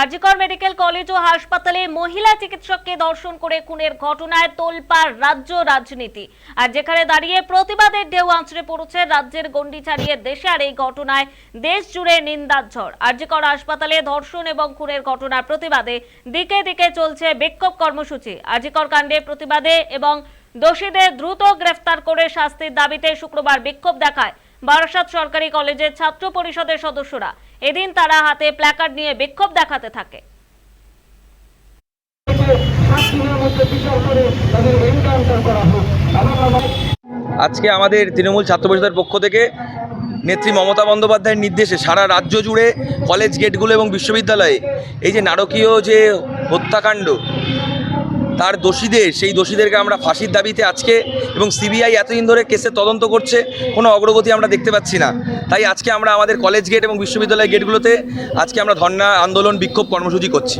RG Kar medical college ও হাসপাতালে মহিলা চিকিৎসককে দর্শন করে খুনের ঘটনায় তোলপাড় রাজ্য রাজনীতি। আর যেখানে দাঁড়িয়ে প্রতিবাদের ঢেউ আঁচড়ে পড়েছে, রাজ্যের গণ্ডি ছাড়িয়ে দেশে আর এই ঘটনায় দেশ জুড়ে নিন্দার ঝড়। আরজিকর হাসপাতালে ধর্ষণ এবং খুনের ঘটনার প্রতিবাদে দিকে দিকে চলছে বিক্ষোভ কর্মসূচি। আরজিকর কাণ্ডে প্রতিবাদে এবং দোষীদের দ্রুত গ্রেফতার করে শাস্তির দাবিতে শুক্রবার বিক্ষোভ দেখায় বারাসাত সরকারি কলেজের ছাত্র পরিষদের সদস্যরা। এদিন তারা হাতে প্ল্যাকার্ড নিয়ে বিক্ষোভ দেখাতে থাকে। আজকে আমাদের তৃণমূল ছাত্র পরিষদের পক্ষ থেকে নেত্রী মমতা বন্দ্যোপাধ্যায়ের নির্দেশে সারা রাজ্য জুড়ে কলেজ গেটগুলো এবং বিশ্ববিদ্যালয়ে এই যে নারকীয় যে হত্যাকাণ্ড তার দোষীদের, সেই দোষীদেরকে আমরা ফাঁসির দাবিতে আজকে এবং সিবিআই এতদিন ধরে কেসের তদন্ত করছে, কোনো অগ্রগতি আমরা দেখতে পাচ্ছি না। তাই আজকে আমরা আমাদের কলেজ গেট এবং বিশ্ববিদ্যালয় গেটগুলোতে আজকে আমরা ধর্না আন্দোলন, বিক্ষোভ কর্মসূচি করছি।